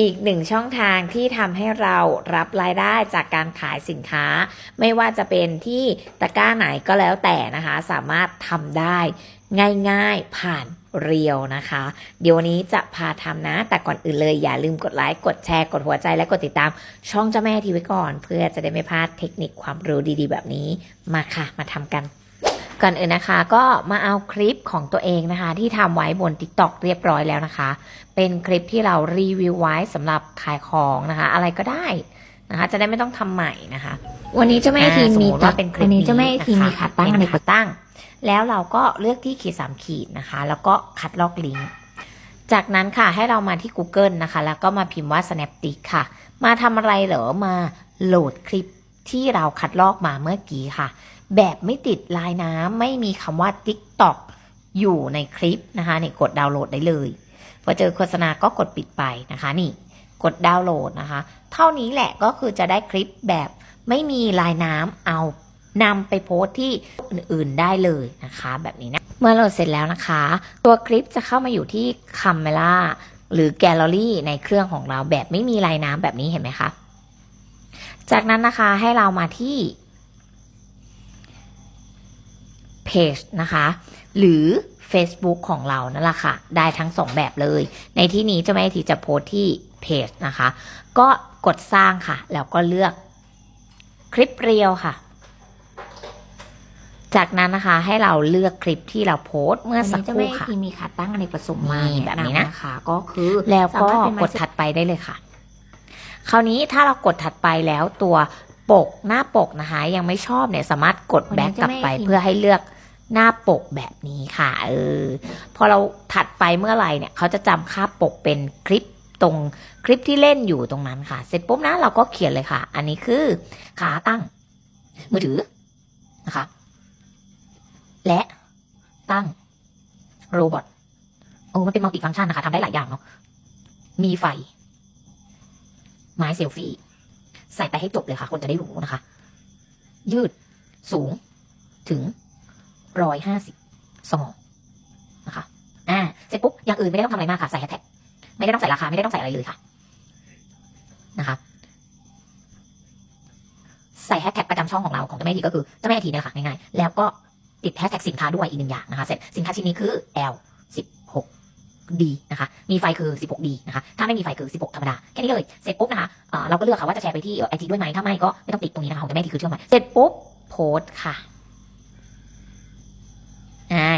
อีกหนึ่งช่องทางที่ทำให้เรารับรายได้จากการขายสินค้า ไม่ว่าจะเป็นที่ตะกร้าไหนก็แล้วแต่นะคะ สามารถทำได้ง่ายๆผ่านเรียวนะคะ เดี๋ยววันนี้จะพาทำนะ แต่ก่อนอื่นเลยอย่าลืมกดไลค์ กดแชร์ กดหัวใจและกดติดตาม ช่องเจ้าแม่ทีไว้ก่อน เพื่อจะได้ไม่พลาดเทคนิคความรู้ดีๆ แบบนี้มาค่ะ มาทำกัน ก่อนอื่นนะคะก็มาเอาคลิปของตัวเองนะคะ ที่ทำไว้บน TikTok เรียบร้อยแล้วนะคะ เป็นคลิปที่เรารีวิวไว้สำหรับขายของนะคะ อะไรก็ได้นะคะ จะได้ไม่ต้องทำใหม่นะคะ วันนี้เจ้าแม่ทีมีอ่าสมมุติตัว่าเป็นคลิปอันี้เจ้าแม่ทีมีนะคะขาตั้งเป็นในขาตั้ง แล้วเราก็เลือกที่ขีดสามขีดนะคะ แล้วก็คัดลอกลิงก์จากนั้นค่ะให้เรามาที่ Google นะคะ แล้วก็มาพิมพ์ว่า Snaptic ค่ะ มาทำอะไรเหรอมาโหลดคลิปที่เราคัดลอกมาเมื่อกี้ค่ะ แบบไม่ติดลายน้ำไม่มีคำว่า TikTok อยู่ในคลิปนะคะนี่กดดาวน์โหลดได้เลยพอเจอโฆษณาก็กดปิดไปนะคะ นี่กดดาวน์โหลดนะคะ เท่านี้แหละก็คือจะได้คลิปแบบไม่มีลายน้ำเอานำไปโพสที่อื่นๆได้เลยนะคะ แบบนี้นะ เมื่อโหลดเสร็จแล้วนะคะ ตัวคลิปจะเข้ามาอยู่ที่คัมเมล่าหรือแกลเลอรี่ในเครื่องของเราแบบไม่มีลายน้ำแบบนี้เห็นไหมคะ จากนั้นนะคะให้เรามาที่ เพจนะคะ หรือ Facebook ของเรานั่นแหละค่ะ ได้ทั้งสองแบบเลย ในที่นี้เจะไม่ทีจะโพสต์ที่เพจนะคะ ก็กดสร้างค่ะ แล้วก็เลือกคลิปเรียวค่ะ จากนั้นนะคะให้เราเลือกคลิปที่เราโพสต์เมื่อสักครู่ค่ะที่มีขาตั้งในผสมมานี่แบบนี้นะคะก็คือแล้วก็สามารถเป็นไม้กดถัดไปได้เลยค่ะ คราวนี้ถ้าเรากดถัดไปแล้วตัวปกหน้าปกนะคะ ยังไม่ชอบเนี่ยสามารถกดแบ็กกลับไปเพื่อให้เลือก หน้าปกแบบนี้ค่ะเออพอเราถัดไปเมื่อไหร่เนี่ยเขาจะจำค่าปกเป็นคลิปตรงคลิปที่เล่นอยู่ตรงนั้นค่ะ เสร็จปุ๊บนะเราก็เขียนเลยค่ะ อันนี้คือขาตั้ง มือถือนะคะและตั้งโรบอทโอ้มันเป็นมัลติฟังก์ชันนะคะทำได้หลายอย่างเนาะมีไฟ ไม้เซลฟี่ ใส่ไปให้จบเลยค่ะ คนจะได้รู้นะคะ ยืดสูงถึง ร้อยห้าสิบสมองนะคะอ่าเสร็จปุ๊บอย่างอื่นไม่ได้ต้องทำอะไรมากค่ะใส่แฮชแท็กไม่ได้ต้องใส่ราคาไม่ได้ต้องใส่อะไรเลยค่ะนะคะใส่แฮชแท็กประจำช่องของเราของเจ้าแม่ทีก็คือเจ้าแม่ทีนี่แหละค่ะง่ายๆแล้วก็ติดแฮชแท็กสินค้าด้วยอีกหนึ่งอย่างนะคะเสร็จสินค้าชิ้นนี้คือ L สิบหก D นะคะ มีไฟคือ 16D นะคะ ถ้าไม่มีไฟคือ 16 ธรรมดา แค่นี้เลย เสร็จปุ๊บนะคะเอ่อเราก็เลือกค่ะว่าจะแชร์ไปที่ไอจีด้วยไหมถ้าไม่ก็ไม่ต้องติดตรงนี้นะคะของเจ้าแม่ทีคือเชื่อมไว้เสร็จปุ๊บโพสต์ค่ะ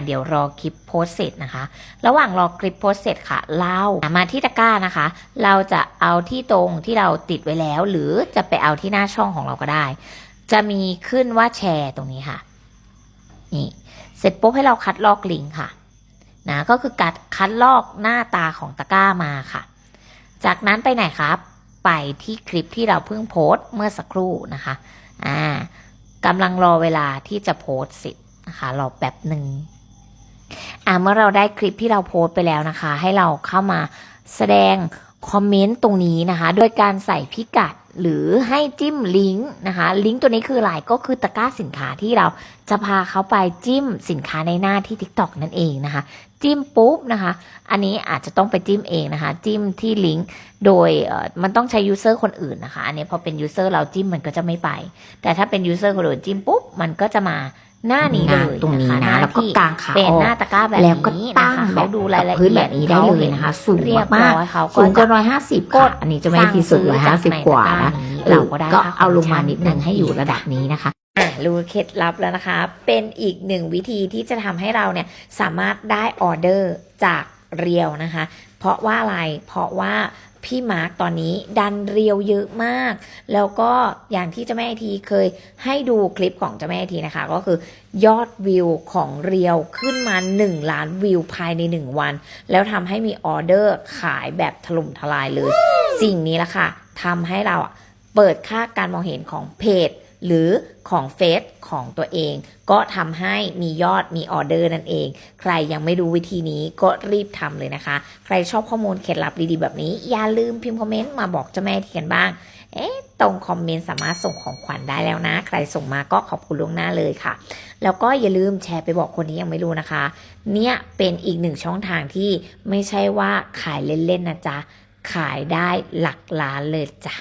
เดี๋ยวรอคลิปโพสเสร็จนะคะ ระหว่างรอคลิปโพสเสร็จค่ะ เรามาที่ตะกร้านะคะ เราจะเอาที่ตรงที่เราติดไว้แล้ว หรือจะไปเอาที่หน้าช่องของเราก็ได้ จะมีขึ้นว่าแชร์ตรงนี้ค่ะ นี่ เสร็จปุ๊บให้เราคัดลอกลิงก์ค่ะ นะ ก็คือการคัดลอกหน้าตาของตะกร้ามาค่ะ จากนั้นไปไหนครับ ไปที่คลิปที่เราเพิ่งโพสต์เมื่อสักครู่นะคะ อ่ากำลังรอเวลาที่จะโพสต์เสร็จนะคะรอแป๊บหนึ่ง อ่าเมื่อเราได้คลิปที่เราโพสต์ไปแล้วนะคะ ให้เราเข้ามาแสดงคอมเมนต์ตรงนี้นะคะ โดยการใส่พิกัดหรือให้จิ้มลิงก์นะคะ ลิงก์ตัวนี้คืออะไรก็คือตะกร้าสินค้าที่เราจะพาเขาไปจิ้มสินค้าในหน้าที่ TikTok นั่นเองนะคะ จิ้มปุ๊บนะคะ อันนี้อาจจะต้องไปจิ้มเองนะคะ จิ้มที่ลิงก์โดยมันต้องใช้ยูเซอร์คนอื่นนะคะ อันนี้พอเป็นยูเซอร์เราจิ้มมันก็จะไม่ไป แต่ถ้าเป็นยูเซอร์คนอื่นจิ้มปุ๊บมันก็จะมา หน้านี้เลยตรงนี้คนะหาแล้วก็ที่กางขาเป็นออหน้ากตะกร้าแบบแล้วก็นี้ตั้นะงคะแบเขาบดูรายละพื้เอีนยดแบบนี้ได้เลยนะคะ สูงเรียบมากร้อยเขาสูงเกินจะร้อยห้าสิบกกดดอันนี้จะไม่ที่สุดร้อยห้าสิบกว่านะเราก็ได้ก็ค่เอาลงมาคมนิดนึงให้อยู่ระดับนี้นะคะอะรู้เคล็ดลับแล้วนะคะ เป็นอีกหนึ่งวิธีที่จะทำให้เราเนี่ยสามารถได้ออเดอร์จากเรียวนะคะ เพราะว่าอะไร เพราะว่า พี่มาร์กตอนนี้ดันเรียวเยอะมาก แล้วก็อย่างที่เจ้าแม่ทีเคยให้ดูคลิปของเจ้าแม่ทีนะคะ ก็คือยอดวิวของเรียวขึ้นมา 1 ล้านวิวภายใน 1 วัน แล้วทำให้มีออเดอร์ขายแบบถล่มทลายเลย สิ่งนี้ละค่ะทำให้เราเปิดค่าการมองเห็นของเพจ หรือของเฟซของตัวเอง ก็ทำให้มียอดมีออเดอร์นั่นเอง ใครยังไม่รู้วิธีนี้ก็รีบทำเลยนะคะ ใครชอบข้อมูลเคล็ดลับดีๆแบบนี้ อย่าลืมพิมพ์คอมเมนต์มาบอกเจ้าแม่ทีกันบ้าง เอ๊ะตรงคอมเมนต์สามารถส่งของขวัญได้แล้วนะ ใครส่งมาก็ขอบคุณล่วงหน้าเลยค่ะ แล้วก็อย่าลืมแชร์ไปบอกคนที่ยังไม่รู้นะคะ เนี่ยเป็นอีกหนึ่งช่องทางที่ไม่ใช่ว่าขายเล่นๆนะจ๊ะขายได้หลักล้านเลยจ้ะ